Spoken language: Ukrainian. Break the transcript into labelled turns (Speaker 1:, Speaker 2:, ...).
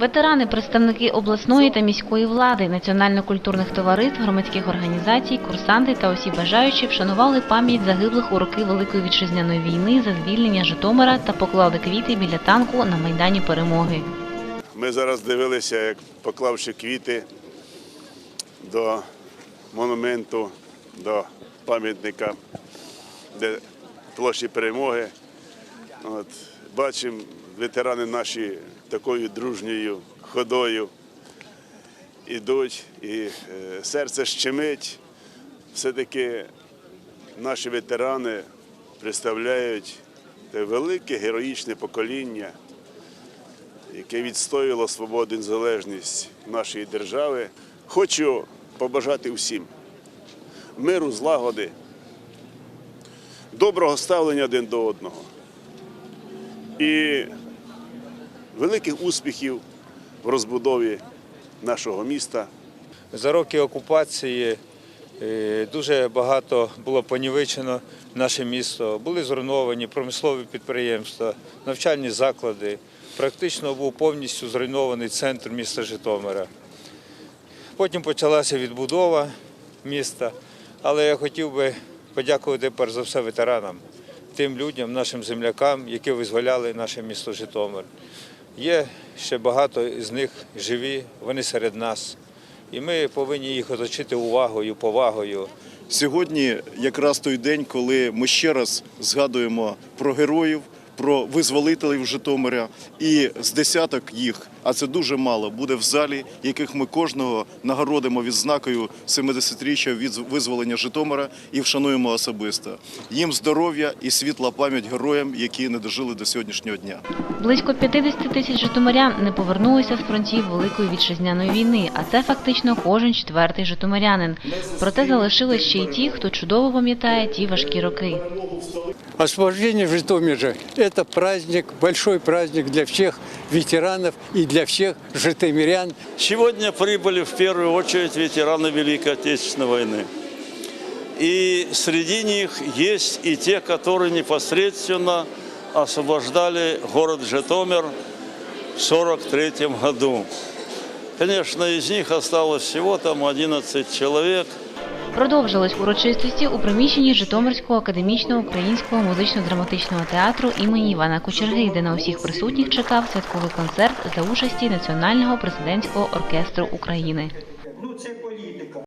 Speaker 1: Ветерани, представники обласної та міської влади, національно-культурних товариств, громадських організацій, курсанти та усі бажаючі вшанували пам'ять загиблих у роки Великої вітчизняної війни за звільнення Житомира та поклали квіти біля танку на майдані перемоги.
Speaker 2: Ми зараз дивилися, як поклавши квіти до монументу, до пам'ятника, де площі перемоги. От, бачимо, ветерани наші такою дружньою ходою ідуть, і е, серце щемить. Все-таки наші ветерани представляють те велике героїчне покоління яке відстоювало свободу і незалежність нашої держави. Хочу побажати всім миру, злагоди, доброго ставлення один до одного і великих успіхів в розбудові нашого міста.
Speaker 3: За роки окупації е, дуже багато було понівечено наше місто. Були зруйновані промислові підприємства, навчальні заклади. Практично був повністю зруйнований центр міста Житомира. Потім почалася відбудова міста, але я хотів би подякувати перш за все ветеранам, тим людям, нашим землякам, які визволяли наше місто Житомир. Є ще багато з них живі, вони серед нас. І ми повинні їх оточити увагою, повагою.
Speaker 4: Сьогодні якраз той день, коли ми ще раз згадуємо про героїв, про визволителів Житомиря, і з десяток їх, а це дуже мало, буде в залі, яких ми кожного нагородимо відзнакою 70-річчя від визволення Житомира і вшануємо особисто. Їм здоров'я і світла пам'ять героям, які не дожили до сьогоднішнього дня.
Speaker 1: Близько 50 тисяч житомирян не повернулися з фронтів Великої вітчизняної війни, а це фактично кожен четвертий житомирянин. Проте залишились ще й ті, хто чудово пам'ятає ті важкі роки.
Speaker 5: Освобождение в Житомире – это праздник, большой праздник для всех ветеранов и для всех житомирян.
Speaker 6: Сегодня прибыли в первую очередь ветераны Великой Отечественной войны. И среди них есть и те, которые непосредственно освобождали город Житомир в 1943 году. Конечно, из них осталось всего там 11 человек –
Speaker 1: Продовжились урочистості у приміщенні Житомирського академічного українського музично-драматичного театру імені Івана Кочерги, де на усіх присутніх чекав святковий концерт за участі Національного президентського оркестру України.
Speaker 7: Ну, це